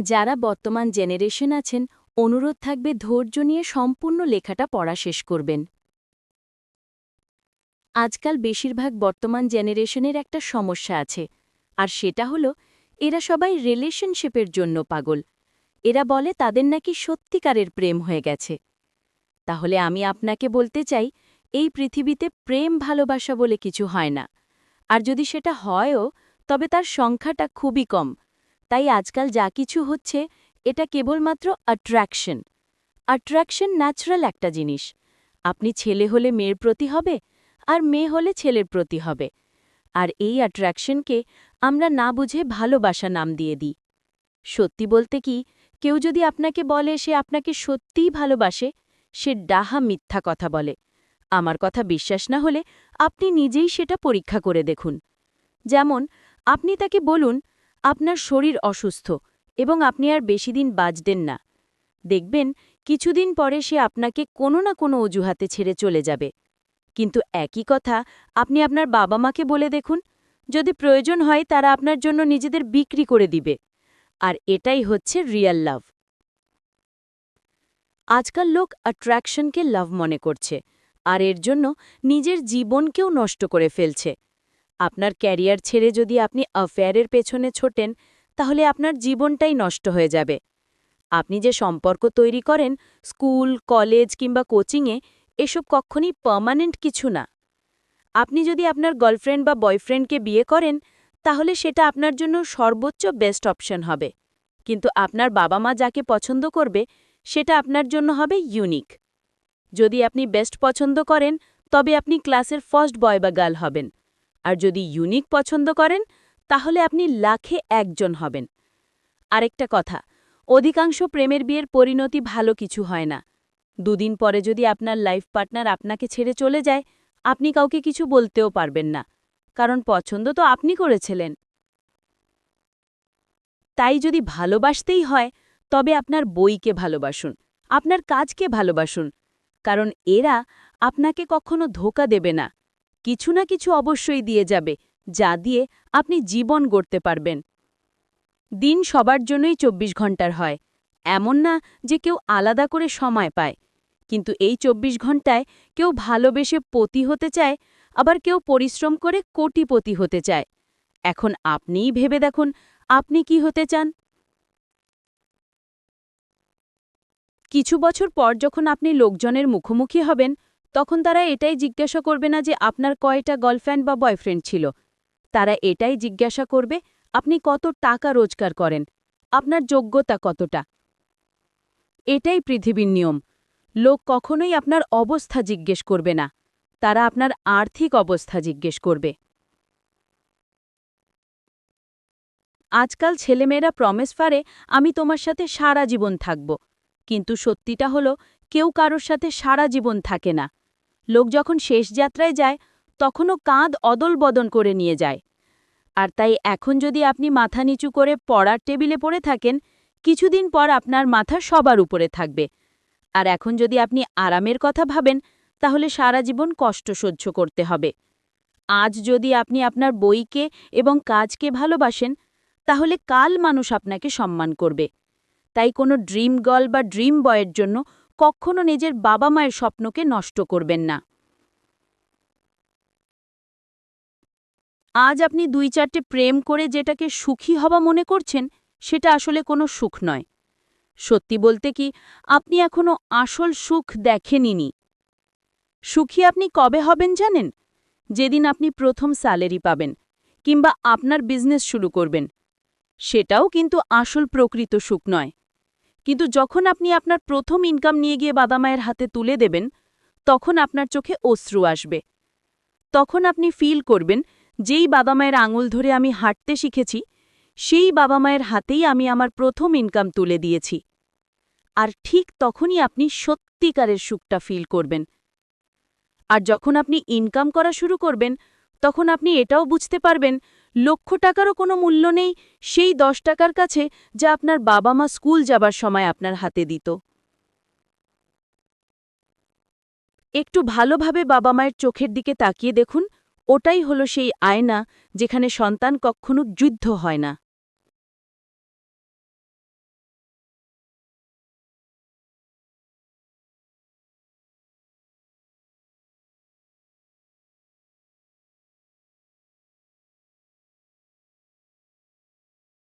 যারা বর্তমান জেনারেশন আছেন, অনুরোধ থাকবে ধৈর্য নিয়ে সম্পূর্ণ লেখাটা পড়া শেষ করবেন। আজকাল বেশিরভাগ বর্তমান জেনারেশনের একটা সমস্যা আছে, আর সেটা হলো, এরা সবাই রিলেশনশিপের জন্য পাগল। এরা বলে তাদের নাকি সত্যিকারের প্রেম হয়ে গেছে। তাহলে আমি আপনাকে বলতে চাই, এই পৃথিবীতে প্রেম ভালোবাসা বলে কিছু হয় না। আর যদি সেটা হয়ও, তবে তার সংখ্যাটা খুবই কম। তাই আজকাল যা কিছু হচ্ছে, এটা কেবলমাত্র অ্যাট্রাকশন অ্যাট্রাকশন ন্যাচারাল একটা জিনিস। আপনি ছেলে হলে মেয়ের প্রতি হবে, আর মেয়ে হলে ছেলের প্রতি হবে। আর এই অ্যাট্রাকশনকে আমরা না বুঝে ভালোবাসা নাম দিয়ে দিই। সত্যি বলতে কি, কেউ যদি আপনাকে বলে সে আপনাকে সত্যিই ভালোবাসে, সে ডাহা মিথ্যা কথা বলে। আমার কথা বিশ্বাস না হলে আপনি নিজেই সেটা পরীক্ষা করে দেখুন। যেমন, আপনি তাকে বলুন আপনার শরীর অসুস্থ এবং আপনি আর বেশি দিন বাঁচতেন না। দেখবেন, কিছুদিন পরে সে আপনাকে কোনো না কোনো অজুহাতে ছেড়ে চলে যাবে। কিন্তু একই কথা আপনি আপনার বাবা মাকে বলে দেখুন, যদি প্রয়োজন হয় তারা আপনার জন্য নিজেদের বিক্রি করে দিবে। আর এটাই হচ্ছে রিয়াল লাভ আজকাল লোক অ্যাট্রাকশনকে লাভ মনে করছে, আর এর জন্য নিজের জীবনকেও নষ্ট করে ফেলছে। আপনার ক্যারিয়ার ছেড়ে যদি আপনি অ্যাফেয়ারের পেছনে ছোটেন, তাহলে আপনার জীবনটাই নষ্ট হয়ে যাবে। আপনি যে সম্পর্ক তৈরি করেন, স্কুল, কলেজ কিংবা কোচিংয়ে, এসব কখনই পার্মানেন্ট কিছু না। আপনি যদি আপনার গার্লফ্রেন্ড বা বয়ফ্রেন্ডকে বিয়ে করেন, তাহলে সেটা আপনার জন্য সর্বোচ্চ বেস্ট অপশন হবে। কিন্তু আপনার বাবা মা যাকে পছন্দ করবে, সেটা আপনার জন্য হবে ইউনিক যদি আপনি বেস্ট পছন্দ করেন, তবে আপনি ক্লাসের ফার্স্ট বয় বা গার্ল হবেন। আর যদি ইউনিক পছন্দ করেন, তাহলে আপনি লাখে একজন হবেন। আরেকটা কথা, অধিকাংশ প্রেমের বিয়ের পরিণতি ভালো কিছু হয় না। দুদিন পরে যদি আপনার লাইফ পার্টনার আপনাকে ছেড়ে চলে যায়, আপনি কাউকে কিছু বলতেও পারবেন না, কারণ পছন্দ তো আপনি করেছিলেন। তাই যদি ভালোবাসতেই হয়, তবে আপনার বইকে ভালোবাসুন, আপনার কাজকে ভালোবাসুন, কারণ এরা আপনাকে কখনো ধোকা দেবে না। কিছু না কিছু অবশ্যই দিয়ে যাবে, যা দিয়ে আপনি জীবন গড়তে পারবেন। দিন সবার জন্যই ২৪ ঘণ্টার হয়। এমন না যে কেউ আলাদা করে সময় পায়। কিন্তু এই ২৪ ঘন্টায় কেউ ভালোবেসে পতি হতে চায়, আবার কেউ পরিশ্রম করে কোটিপতি হতে চায়। এখন আপনিই ভেবে দেখুন, আপনি কি হতে চান? কিছু বছর পর যখন আপনি লোকজনের মুখোমুখি হবেন তখন তারা এটাই জিজ্ঞাসা করবে না যে আপনার কয়টা গার্লফ্রেন্ড বা বয়ফ্রেন্ড ছিল। তারা এটাই জিজ্ঞাসা করবে, আপনি কত টাকা রোজগার করেন? আপনার যোগ্যতা কতটা? এটাই পৃথিবীর নিয়ম। লোক কখনোই আপনার অবস্থা জিজ্ঞেস করবে না। তারা আপনার আর্থিক অবস্থা জিজ্ঞেস করবে। আজকাল ছেলেমেয়েরা প্রমিস ফারে আমি তোমার সাথে সারা জীবন থাকব। কিন্তু সত্যিটা হলো, কেউ কারোর সাথে সারা জীবন থাকে না। লোক যখন শেষ যাত্রায় যায়, তখনও কাঁধ অদল বদন করে নিয়ে যায়। আর তাই এখন যদি আপনি মাথা নিচু করে পড়ার টেবিলে পড়ে থাকেন, কিছুদিন পর আপনার মাথা সবার উপরে থাকবে। আর এখন যদি আপনি আরামের কথা ভাবেন, তাহলে সারা জীবন কষ্ট সহ্য করতে হবে। আজ যদি আপনি আপনার বইকে এবং কাজকে ভালোবাসেন, তাহলে কাল মানুষ আপনাকে সম্মান করবে। তাই কোনো ড্রিম গার্ল বা ড্রিম বয়ের জন্য কখনো নিজের বাবা মায়ের স্বপ্নকে নষ্ট করবেন না। আজ আপনি দুই চারটে প্রেম করে যেটাকে সুখী হওয়া মনে করছেন, সেটা আসলে কোনো সুখ নয়। সত্যি বলতে কি, আপনি এখনও আসল সুখ দেখেনিনি সুখী আপনি কবে হবেন জানেন? যেদিন আপনি প্রথম স্যালারি পাবেন, কিংবা আপনার বিজনেস শুরু করবেন। সেটাও কিন্তু আসল প্রকৃত সুখ নয়। কিন্তু যখন আপনি আপনার প্রথম ইনকাম নিয়ে গিয়ে বাদামায়ের হাতে তুলে দেবেন, তখন আপনার চোখে অশ্রু আসবে। তখন আপনি ফিল করবেন, যেই বাবামায়ের আঙুল ধরে আমি হাঁটতে শিখেছি, সেই বাবা মায়ের হাতেই আমি আমার প্রথম ইনকাম তুলে দিয়েছি। আর ঠিক তখনই আপনি সত্যিকারের সুখটা ফিল করবেন। আর যখন আপনি ইনকাম করা শুরু করবেন, তখন আপনি এটাও বুঝতে পারবেন লক্ষ টাকারও কোনো মূল্য নেই, সেই দশ টাকার কাছে যা আপনার বাবা মা স্কুল যাবার সময় আপনার হাতে দিত। একটু ভালোভাবে বাবা মায়ের চোখের দিকে তাকিয়ে দেখুন, ওটাই হলো সেই আয়না যেখানে সন্তান কখনো যুদ্ধ হয় না।